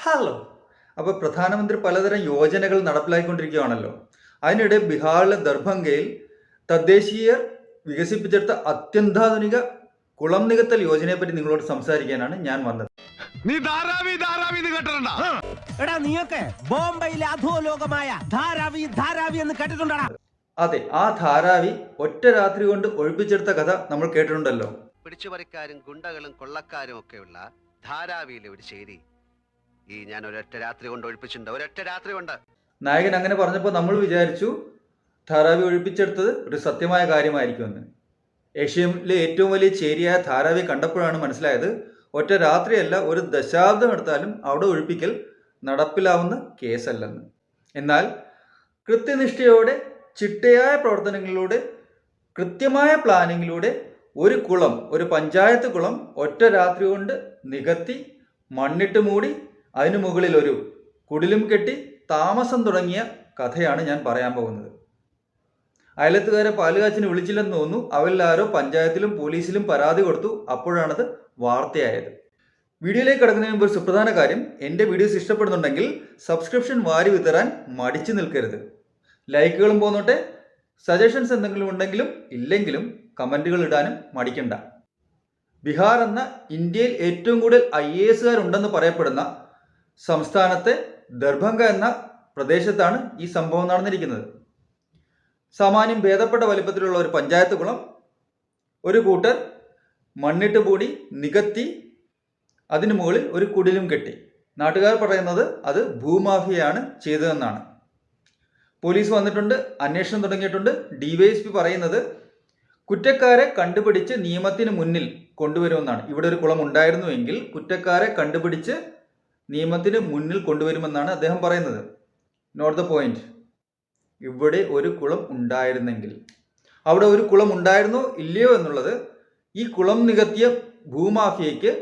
Hello. അപ്പോൾ പ്രധാനമന്ത്രി പലതരം യോജനകൾ നടപ്പിലാക്കിക്കൊണ്ടിരിക്കുകയാണല്ലോ അതിനിടെ ബീഹാറിലെ ദർഭംഗയിൽ തദ്ദേശീയർ വികസിപ്പിച്ചെടുത്ത അത്യന്താധുനിക കുളം നികത്തൽ യോജനയെ പറ്റി നിങ്ങളോട് സംസാരിക്കാനാണ് ഞാൻ വന്നത്. നീ ധാരാവി ധാരാവി എന്ന് കേട്ടിട്ടുണ്ടോ എടാ നീയൊക്കെ ബോംബെയിലെ അധോലോകമായ ധാരാവി ധാരാവി എന്ന് കേട്ടിട്ടുണ്ടടാ? അതെ ആ ധാരാവി ഒറ്റ രാത്രി കൊണ്ട് ഒഴിപ്പിച്ചെടുത്ത കഥ നമ്മൾ കേട്ടിട്ടുണ്ടല്ലോ. പിടിച്ചുപറിക്കാരും ഗുണ്ടകളും കൊള്ളക്കാരും ഒക്കെയുള്ള ധാരാവിയിലെ ഒരു ചേരി ഈ ഞാൻ ഒരൊറ്റ രാത്രി കൊണ്ട് ഒഴിപ്പിച്ചിട്ടുണ്ട്. ഒരൊറ്റ രാത്രി കൊണ്ട്. നായകൻ അങ്ങനെ പറഞ്ഞപ്പോൾ നമ്മൾ വിചാരിച്ചു ധാരാവി ഒഴിപ്പിച്ചെടുത്തത് ഒരു സത്യമായ കാര്യമായിരിക്കുമെന്ന് ഏഷ്യയിലെ ഏറ്റവും വലിയ ചേരിയായ ധാരാവി കണ്ടപ്പോഴാണ് മനസ്സിലായത് ഒറ്റ രാത്രിയല്ല ഒരു ദശാബ്ദം എടുത്താലും അവിടെ ഒഴിപ്പിക്കൽ നടപ്പിലാവുന്ന കേസല്ലെന്ന്. എന്നാൽ കൃത്യനിഷ്ഠയോടെ ചിട്ടയായ പ്രവർത്തനങ്ങളിലൂടെ കൃത്യമായ പ്ലാനിങ്ങിലൂടെ ഒരു കുളം ഒരു പഞ്ചായത്ത് കുളം ഒറ്റ രാത്രി കൊണ്ട് നികത്തി മണ്ണിട്ട് മൂടി അതിനു മുകളിൽ ഒരു കുടിലും കെട്ടി താമസം തുടങ്ങിയ കഥയാണ് ഞാൻ പറയാൻ പോകുന്നത്. അയലത്തുകാരെ പാലുകാച്ചിന് വിളിച്ചില്ലെന്ന് തോന്നുന്നു. അവരിൽ പഞ്ചായത്തിലും പോലീസിലും പരാതി കൊടുത്തു. അപ്പോഴാണത് വാർത്തയായത്. വീഡിയോയിലേക്ക് കിടക്കുന്നതിന് മുമ്പ് ഒരു സുപ്രധാന കാര്യം. എന്റെ വീഡിയോസ് ഇഷ്ടപ്പെടുന്നുണ്ടെങ്കിൽ സബ്സ്ക്രിപ്ഷൻ വാരി വിതരാൻ മടിച്ചു നിൽക്കരുത്. ലൈക്കുകളും പോന്നോട്ടെ. സജഷൻസ് എന്തെങ്കിലും ഉണ്ടെങ്കിലും ഇല്ലെങ്കിലും കമന്റുകൾ ഇടാനും മടിക്കണ്ട. ബീഹാർ എന്ന ഇന്ത്യയിൽ ഏറ്റവും കൂടുതൽ ഐ എ എസുകാരുണ്ടെന്ന് പറയപ്പെടുന്ന സംസ്ഥാനത്തെ ദർഭംഗ എന്ന പ്രദേശത്താണ് ഈ സംഭവം നടന്നിരിക്കുന്നത്. സാമാന്യം ഭേദപ്പെട്ട വലിപ്പത്തിലുള്ള ഒരു പഞ്ചായത്ത് കുളം ഒരു കൂട്ടർ മണ്ണിട്ട് പൂടി നികത്തി അതിനു മുകളിൽ ഒരു കുടിലും കെട്ടി. നാട്ടുകാർ പറയുന്നത് അത് ഭൂമാഫിയാണ് ചെയ്തതെന്നാണ്. പോലീസ് വന്നിട്ടുണ്ട് അന്വേഷണം തുടങ്ങിയിട്ടുണ്ട്. ഡിവൈഎസ്പി പറയുന്നത് കുറ്റക്കാരെ കണ്ടുപിടിച്ച് നിയമത്തിന് മുന്നിൽ കൊണ്ടുവരുമെന്നാണ്. ഇവിടെ ഒരു കുളം ഉണ്ടായിരുന്നുവെങ്കിൽ കുറ്റക്കാരെ കണ്ടുപിടിച്ച് നിയമത്തിന് മുന്നിൽ കൊണ്ടുവരുമെന്നാണ് അദ്ദേഹം പറയുന്നത്. നോട്ട് ദ പോയിന്റ് ഇവിടെ ഒരു കുളം ഉണ്ടായിരുന്നെങ്കിൽ. അവിടെ ഒരു കുളം ഉണ്ടായിരുന്നോ ഇല്ലയോ എന്നുള്ളത് ഈ കുളം നികത്തിയ ഭൂമാഫിയയ്ക്ക്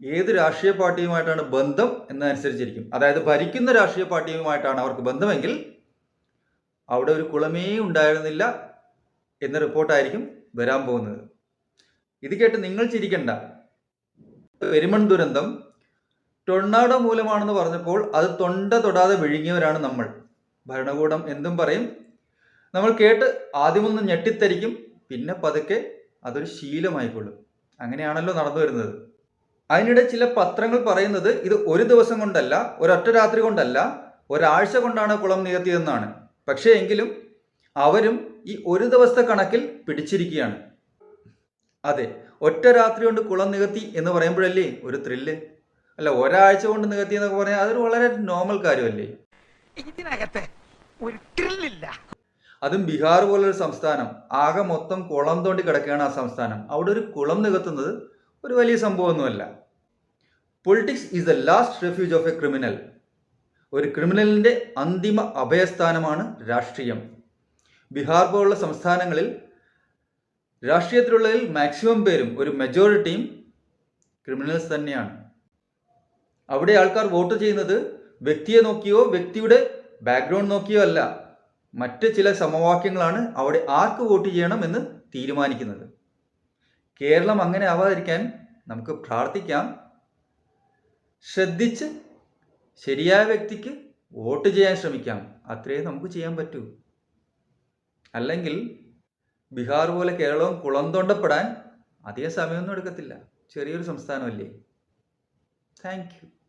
ഏത് രാഷ്ട്രീയ പാർട്ടിയുമായിട്ടാണ് ബന്ധം എന്നതനുസരിച്ചിരിക്കും അതായത് ഭരിക്കുന്ന രാഷ്ട്രീയ പാർട്ടിയുമായിട്ടാണ് അവർക്ക് ബന്ധമെങ്കിൽ അവിടെ ഒരു കുളമേ ഉണ്ടായിരുന്നില്ല എന്ന റിപ്പോർട്ടായിരിക്കും വരാൻ പോകുന്നത്. ഇത് കേട്ട് നിങ്ങൾ ചിരിക്കണ്ട. പെരുമൺ ദുരന്തം ടൊർണാഡോ മൂലമാണെന്ന് പറഞ്ഞപ്പോൾ അത് തൊണ്ട തൊടാതെ വിഴുങ്ങിയവരാണ് നമ്മൾ. ഭരണകൂടം എന്തും പറയും. നമ്മൾ കേട്ട് ആദ്യമൊന്ന് ഞെട്ടിത്തരിക്കും പിന്നെ പതുക്കെ അതൊരു ശീലമായിക്കൊള്ളും. അങ്ങനെയാണല്ലോ നടന്നു വരുന്നത്. അതിനിടെ ചില പത്രങ്ങൾ പറയുന്നത് ഇത് ഒരു ദിവസം കൊണ്ടല്ല ഒരൊറ്റ രാത്രി കൊണ്ടല്ല ഒരാഴ്ച കൊണ്ടാണ് കുളം നികത്തിയതെന്നാണ്. പക്ഷേ എങ്കിലും അവരും ഈ ഒരു ദിവസത്തെ കണക്കിൽ പിടിച്ചിരിക്കുകയാണ്. അതെ ഒറ്റ രാത്രി കൊണ്ട് കുളം നികത്തി എന്ന് പറയുമ്പോഴല്ലേ ഒരു ത്രില്ല് അല്ല ഒരാഴ്ച കൊണ്ട് നികത്തി എന്നൊക്കെ പറഞ്ഞാൽ അതൊരു വളരെ നോർമൽ കാര്യമല്ലേ? ഇതിനകത്ത് ഒരു ത്രില്ലില്ല അതും ബീഹാർ പോലൊരു സംസ്ഥാനം. ആകെ മൊത്തം കുളം തോണ്ടി കിടക്കുകയാണ് ആ സംസ്ഥാനം. അവിടെ ഒരു കുളം നികത്തുന്നത് ഒരു വലിയ സംഭവമൊന്നുമല്ല. Politics is the last refuge of a criminal ഒരു ക്രിമിനലിന്റെ അന്തിമ അഭയസ്ഥാനമാണ് രാഷ്ട്രീയം. ബീഹാർ പോലുള്ള സംസ്ഥാനങ്ങളിൽ രാഷ്ട്രീയത്തിലുള്ളതിൽ മാക്സിമം പേരും ഒരു മെജോറിറ്റിയും ക്രിമിനൽസ് തന്നെയാണ്. അവിടെ ആൾക്കാർ വോട്ട് ചെയ്യുന്നത് വ്യക്തിയെ നോക്കിയോ വ്യക്തിയുടെ ബാക്ക്ഗ്രൗണ്ട് നോക്കിയോ അല്ല. മറ്റ് ചില സമവാക്യങ്ങളാണ് അവിടെ ആർക്ക് വോട്ട് ചെയ്യണം എന്ന് തീരുമാനിക്കുന്നത്. കേരളം അങ്ങനെ ആവാതിരിക്കാൻ നമുക്ക് പ്രാർത്ഥിക്കാം. ശ്രദ്ധിച്ച് ശരിയായ വ്യക്തിക്ക് വോട്ട് ചെയ്യാൻ ശ്രമിക്കാം. അത്രയേ നമുക്ക് ചെയ്യാൻ പറ്റൂ. അല്ലെങ്കിൽ ബീഹാർ പോലെ കേരളവും കുളം തൊണ്ടപ്പെടാൻ അധിക സമയമൊന്നും എടുക്കത്തില്ല. ചെറിയൊരു സംസ്ഥാനമല്ലേ? Thank you.